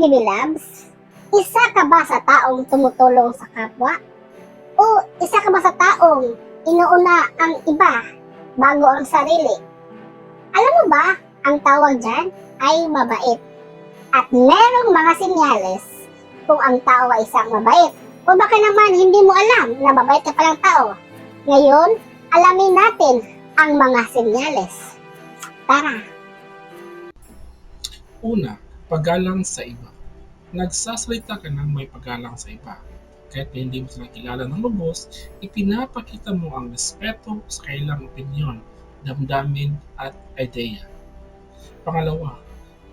Baby Labs, isa ka ba sa taong tumutulong sa kapwa? O isa ka ba sa taong inuuna ang iba bago ang sarili? Alam mo ba, ang tawag dyan ay mabait. At merong mga sinyales kung ang tao ay isang mabait. O baka naman hindi mo alam na mabait ka palang tao. Ngayon, alamin natin ang mga sinyales. Tara! Una, paggalang sa iba. Nagsasalita ka ng may paggalang sa iba. Kahit hindi mo sila kilala ng lubos, ipinapakita mo ang respeto sa kailang opinyon, damdamin at ideya. Pangalawa,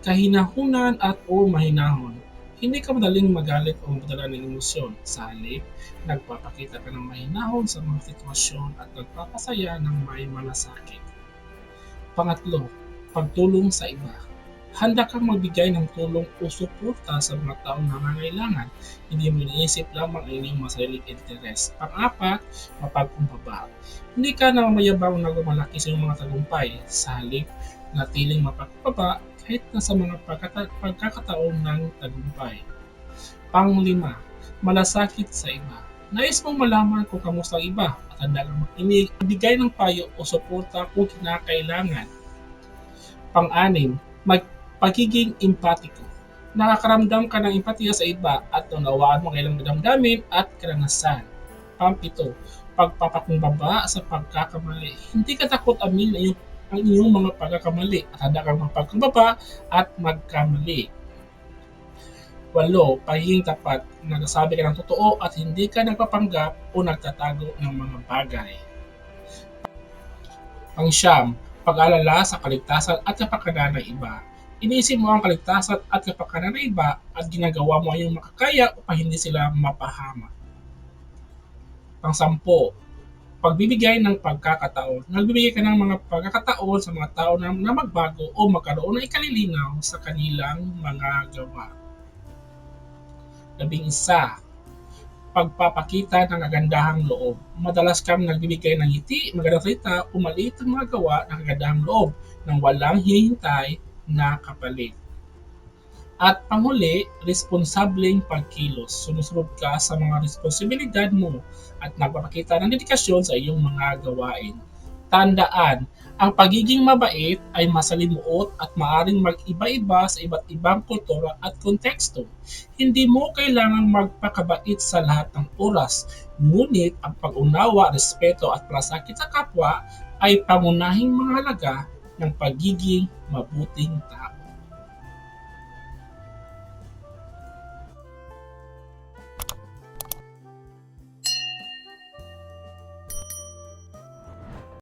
kahinahunan at o mahinahon. Hindi ka madaling magalit o magdala ng emosyon. Sa halip, nagpapakita ka ng mahinahon sa mga sitwasyon at nagpapasaya ng may malasakit. Pangatlo, pagtulong sa iba handa kang magbigay ng tulong o suporta sa mga taong nangangailangan. Hindi mo iniisip lamang ang inyong masariling interes. Pang-apat, mapagkumbaba. Hindi ka na mayabang na gumalaki sa iyong mga tagumpay. Sa halip, natiling mapagkumbaba kahit na sa mga pagkata- pagkakataon ng tagumpay. Panglima, malasakit sa iba. Nais mong malaman kung kamusta ang iba at handa kang ibigay ng payo o suporta kung kinakailangan. Pang-anim, mag pagiging empatiko. Nakakaramdam ka ng empatiya sa iba at unawaan mo ang kailang damdamin at karanasan. Pampito, pagpapakumbaba sa pagkakamali. Hindi ka takot amin ang iyong, ang iyong mga pagkakamali at handa kang magpagkumbaba at magkamali. Walo, pagiging tapat. Nagsasabi ka ng totoo at hindi ka nagpapanggap o nagtatago ng mga bagay. Pangsyam, pag-alala sa kaligtasan at kapakanan ng iba. Iniisip mo ang kaligtasan at kapakanan ng iba at ginagawa mo ang iyong makakaya upang hindi sila mapahama. Pangsampo, pagbibigay ng pagkakataon. Nagbibigay ka ng mga pagkakataon sa mga tao na, na magbago o magkaroon ng ikalilinaw sa kanilang mga gawa. Labing isa, pagpapakita ng agandahang loob. Madalas kang nagbibigay ng ngiti, magandang salita o maliit ang mga gawa ng agandahang loob nang walang hinihintay na kapalit. At panghuli, responsableng pagkilos. Sumusunod ka sa mga responsibilidad mo at nagpapakita ng dedikasyon sa iyong mga gawain. Tandaan, ang pagiging mabait ay masalimuot at maaring mag-iba-iba sa iba't ibang kultura at konteksto. Hindi mo kailangang magpakabait sa lahat ng oras, ngunit ang pag-unawa, respeto at plasakit sa kapwa ay pangunahing mahalaga ng pagiging mabuting tao.